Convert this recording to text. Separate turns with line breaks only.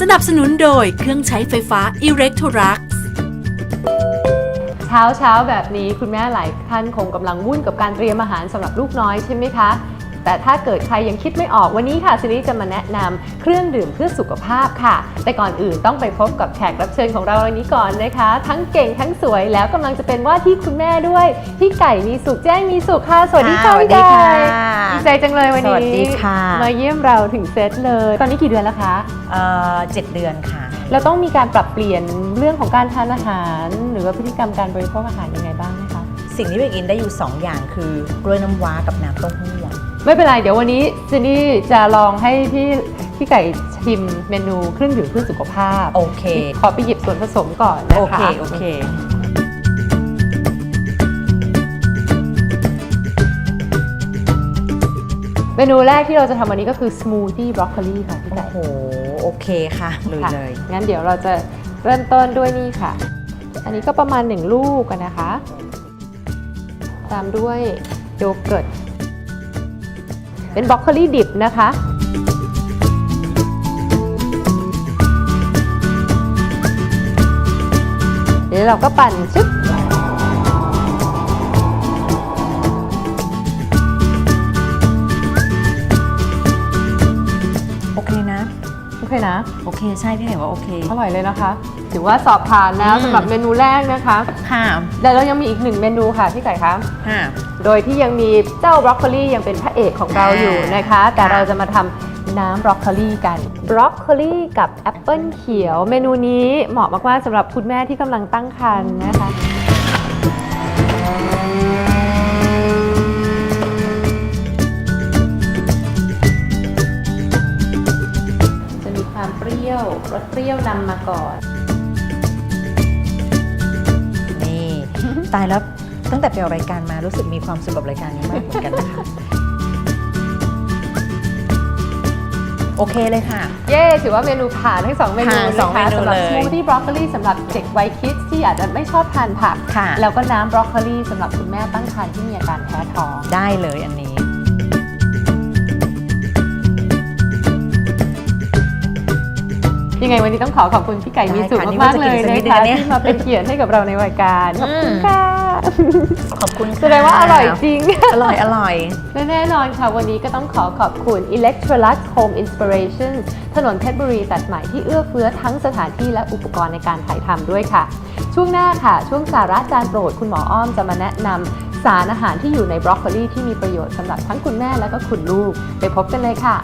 สนับสนุนโดยเครื่องใช้ไฟฟ้าอิ
เล็กทรักเช้าเช้าแบบนี้คุณแม่หลายท่านคงกำลังวุ่นกับการเตรียมอาหารสำหรับลูกน้อยใช่ไหมคะ แต่ถ้าเกิดใครยังคิดไม่ออกวันนี้ค่ะซิริจะมาแนะนำเครื่องดื่มเพื่อสุขภาพค่ะ แต่ก่อนอื่นต้องไปพบกับแขกรับเชิญของเราวันนี้ก่อนนะคะ ทั้งเก่งทั้งสวยแล้วกำลังจะเป็นว่าที่คุณแม่ด้วยพี่ไก่มีสุขแจ้งมีสุขค่ะสวัสดีค่ะ
สวั
พี่
สดี
ไก่
ค่ะ
ดีใจจังเลยวันนี้
สวัสดีค่ะ
มาเยี่ยมเราถึงเซตเลย ตอนนี้กี่เดือนแล้วคะ
เอ่อเจ็ดเดือนค่ะ
เราต้องมีการปรับเปลี่ยนเรื่องของการทานอาหาร หรือว่าพฤติกรรมการบริโภคอาหารยังไงบ้างไหมคะ
สิ่งที่ไปกินได้อยู่ 2 อย่างคือกล้วยน้ำว้ากับน้ำเต้าหู้
ไม่เป็นไร เดี๋ยววันนี้ซินดี้จะลองให้พี่พี่ไก่ชิมเมนูเครื่องดื่มเพื่อสุขภาพ
โอเค
ขอไปหยิบส่วนผสมก่อนนะคะ
โอเค โอเค
เมนูแรกที่เราจะทำวันนี้ก็คือสมูทตี้บรอกโคลีค่ะพี่
โอ้
ไก่
โห โอเคค่ะลุย
ค่ะ
เลย
งั้นเดี๋ยวเราจะเริ่มต้นด้วยนี่ค่ะ อันนี้ก็ประมาณ 1 ลูกกันนะคะ ตามด้วยโยเกิร์ต เป็นบรอกโคลีดิบนะคะเดี๋ยวเราก็ปั่นชึบ
โอเคนะ
โอเค
ใช่พี่เห็นว่าโอเค
อร่อยเลยนะคะ ถือว่าสอบผ่านแล้ว
อืม
สำหรับเมนูแรกนะคะ
ค่ะ
แต่เรายังมีอีกหนึ่งเมนูค่ะพี่ไก่คะ
ค่ะ
โดยที่ยังมีเจ้าบรอกโคลียังเป็นพระเอกของเราอยู่นะคะ แต่
ค่ะ
เราจะมาทำน้ำบรอกโคลีกันบรอกโคลีกับแอปเปิลเขียว เมนูนี้เหมาะมากๆสำหรับคุณแม่ที่กำลังตั้งครรภ์นะคะจะ รี้ยวรสเปรี้ยวนำมาก่อน
นี่ตายแล้วตั้งแต่ไปออกรายการมารู้สึกมีความสุขกับรายการนี้มากเหมือนกันนะคะ โอเคเลยค่ะ
เย้ ถือว่าเมนูผ่านทั้งสองเมนู
ผ่านสอง
นะคะ
เมนู
สำหรับ
เลย
สมูทตี้บรอกโคลีสำหรับเด็กวัยคิดที่อาจจะไม่ชอบทานผัก
ค่ะ
แล้วก็น้ำบรอกโคลีสำหรับคุณแม่ตั้งครรภ์ที่มีอาการแพ้ท้อง
ได้เลยอันนี้
ไงวันนี้ต้องขอขอบคุณพี่ไก่
ได้
มีสุข
ค่ะนี่
มาก
ว่า
ๆ
จะ
เล
กิน
ย
สักนิ
นะ
ดนึงนะเนี่ย
คะที่มาเป็นเกียรติให้กับเราในรายการขอบคุณ
อืม
ค่ะ
ขอบคุณค่ะ
แสดงว่าอร่อยจริง
อร่อยอร่อย
และแน่นอนค่ะ วันนี้ก็ต้องขอขอบคุณ Electrolux Home Inspiration ถนนเพชรบุรีตัดใหม่ที่เอื้อเฟื้อทั้งสถานที่และอุปกรณ์ในการถ่ายทำด้วยค่ะ ช่วงหน้าค่ะ ช่วงสาระจานโปรดคุณหมออ้อมจะมาแนะนำสารอาหารที่อยู่ในบรอกโคลีที่มีประโยชน์สำหรับทั้งคุณแม่และก็คุณลูก ไปพบกันเลยค่ะ